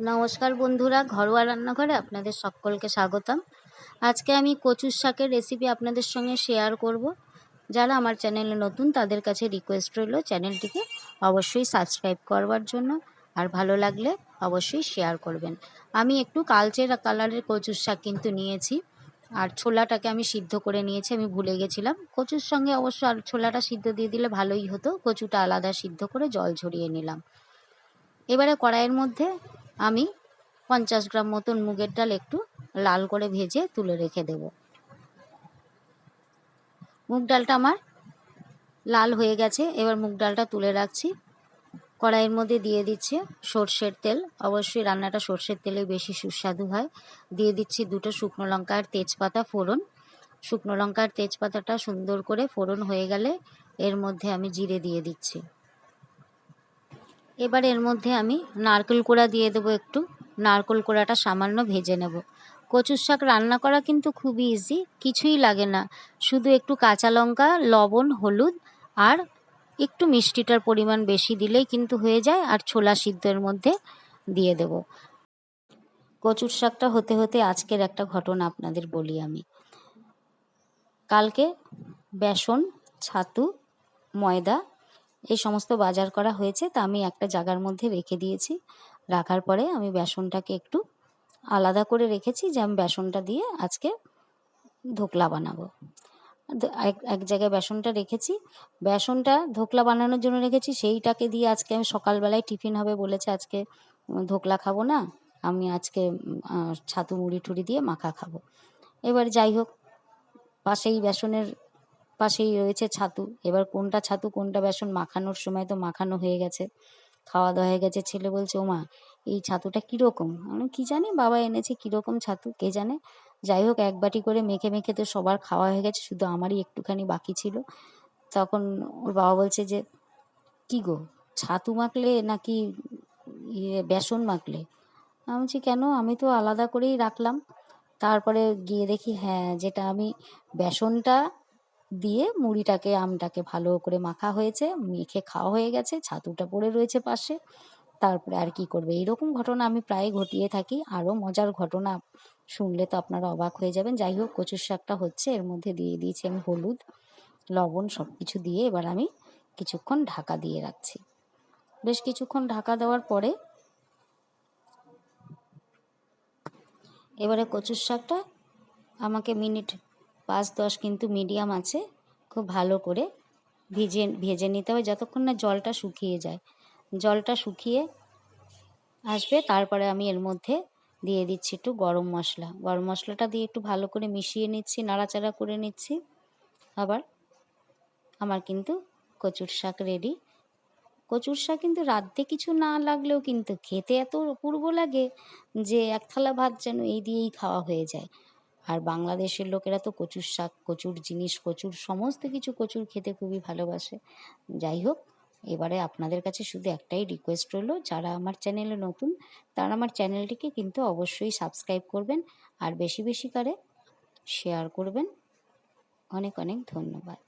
নমস্কার বন্ধুরা, ঘরোয়া রান্নাঘরে আপনাদের সকলকে স্বাগতম। আজকে আমি কচুর শাকের রেসিপি আপনাদের সঙ্গে শেয়ার করব। যারা আমার চ্যানেলে নতুন, তাদের কাছে রিকোয়েস্ট রইল চ্যানেলটিকে অবশ্যই সাবস্ক্রাইব করবার জন্য। আর ভালো লাগলে অবশ্যই শেয়ার করবেন। আমি একটু কালচে কালারের কচুর শাক কিন্তু নিয়েছি। আর ছোলাটাকে আমি সিদ্ধ করে নিয়েছি, আমি ভুলে গেছিলাম। কচুর সঙ্গে অবশ্য আর ছোলাটা সিদ্ধ দিয়ে দিলে ভালোই হতো। কচুটা আলাদা সিদ্ধ করে জল ঝরিয়ে নিলাম। এবারে কড়াইয়ের মধ্যে আমি পঞ্চাশ গ্রাম মতন মুগের ডাল একটু লাল করে ভেজে তুলে রেখে দেব। মুগ ডালটা আমার লাল হয়ে গেছে, এবার মুগ ডালটা তুলে রাখছি। কড়াইয়ের মধ্যে দিয়ে দিচ্ছে সর্ষের তেল। অবশ্যই রান্নাটা সর্ষের তেলে বেশি সুস্বাদু হয়। দিয়ে দিচ্ছি দুটো শুকনো লঙ্কা আর তেজপাতা ফোড়ন। শুকনো লঙ্কার তেজপাতাটা সুন্দর করে ফোড়ন হয়ে গেলে এর মধ্যে আমি জিরে দিয়ে দিচ্ছি। এবার এর মধ্যে আমি নারকেল কোড়া দিয়ে দেবো একটু। নারকেল কোড়াটা সামান্য ভেজে নেব। কচুর শাক রান্না করা কিন্তু খুবই ইজি কিছুই লাগে না। শুধু একটু কাঁচা লঙ্কা, লবণ, হলুদ আর একটু মিষ্টিটার পরিমাণ বেশি দিলেই কিন্তু হয়ে যায় আর ছোলা সিদ্ধের মধ্যে দিয়ে দেব। কচুর শাকটা হতে হতে আজকের একটা ঘটনা আপনাদের বলি আমি। কালকে বেসন, ছাতু, ময়দা এই সমস্ত বাজার করা হয়েছে, তা আমি একটা জায়গার মধ্যে রেখে দিয়েছি। রাখার পরে আমি বেসনটাকে একটু আলাদা করে রেখেছি, যে আমি বেসনটা দিয়ে আজকে ধোকলা বানাবো। এক এক জায়গায় বেসনটা রেখেছি। বেসনটা ধোকলা বানানোর জন্য রেখেছি, সেইটাকে দিয়ে আজকে আমি সকালবেলায় টিফিন হবে বলেছে, আজকে ধোকলা খাব না, আমি আজকে ছাতু মুড়ি টুড়ি দিয়ে মাখা খাব। এবার যাই হোক, পাশেই বেসনের পাশেই রয়েছে ছাতু। এবার কোনটা ছাতু, কোনটা বেসন মাখানোর সময় তো মাখানো হয়ে গেছে। খাওয়া দাওয়া হয়ে গেছে, ছেলে বলছে, ওমা, এই ছাতুটা কীরকম? আমি কী জানি, বাবা এনেছে কীরকম ছাতু, কে জানে? যাই হোক, এক বাটি করে মেখে মেখে তো সবার খাওয়া হয়ে গেছে, শুধু আমারই একটুখানি বাকি ছিল। তখন ওর বাবা বলছে যে, কি গো, ছাতু মাখলে নাকি ইয়ে বেসন মাখলে? আমি বলছি, কেন? আমি তো আলাদা করেই রাখলাম। তারপরে গিয়ে দেখি হ্যাঁ যেটা আমি বেসনটা দিয়ে মুড়িটাকে, আমটাকে ভালো করে মাখা হয়েছে, মেখে খাওয়া হয়ে গেছে, ছাতুটা পড়ে রয়েছে পাশে। তারপরে আর কি করবে? এইরকম ঘটনা আমি প্রায় ঘটিয়ে থাকি। আরও মজার ঘটনা শুনলে তো আপনারা অবাক হয়ে যাবেন। যাই হোক, কচুর শাকটা হচ্ছে, এর মধ্যে দিয়ে দিয়েছি আমি হলুদ, লবণ সব কিছু দিয়ে এবার আমি কিছুক্ষণ ঢাকা দিয়ে রাখছি। বেশ কিছুক্ষণ ঢাকা দেওয়ার পরে এবারে কচুর শাকটা আমাকে মিনিট পাঁচ দশ কিন্তু মিডিয়াম আছে, খুব ভালো করে ভিজে ভেজে নিতে হবে যতক্ষণ না জলটা শুকিয়ে যায়। জলটা শুকিয়ে আসবে, তারপরে আমি এর মধ্যে দিয়ে দিচ্ছি একটু গরম মশলা। গরম মশলাটা দিয়ে একটু ভালো করে মিশিয়ে নিচ্ছি, নাড়াচাড়া করে নিচ্ছি। আবার আমার কিন্তু কচুর শাক রেডি কচুর শাক কিন্তু রাঁধতে কিছু না লাগলেও কিন্তু খেতে এত অপূর্ব লাগে যে এক থালা ভাত যেন এই দিয়েই খাওয়া হয়ে যায়। আর বাংলাদেশের লোকেরা তো কচুর শাক, কচুর জিনিস, কচুর সমস্ত কিছু কচুর খেতে খুবই ভালোবাসে। যাই হোক, এবারে আপনাদের কাছে শুধু একটাই রিকোয়েস্ট রইল, যারা আমার চ্যানেলে নতুন, তারা আমার চ্যানেলটিকে কিন্তু অবশ্যই সাবস্ক্রাইব করবেন আর বেশি বেশি করে শেয়ার করবেন। অনেক অনেক ধন্যবাদ।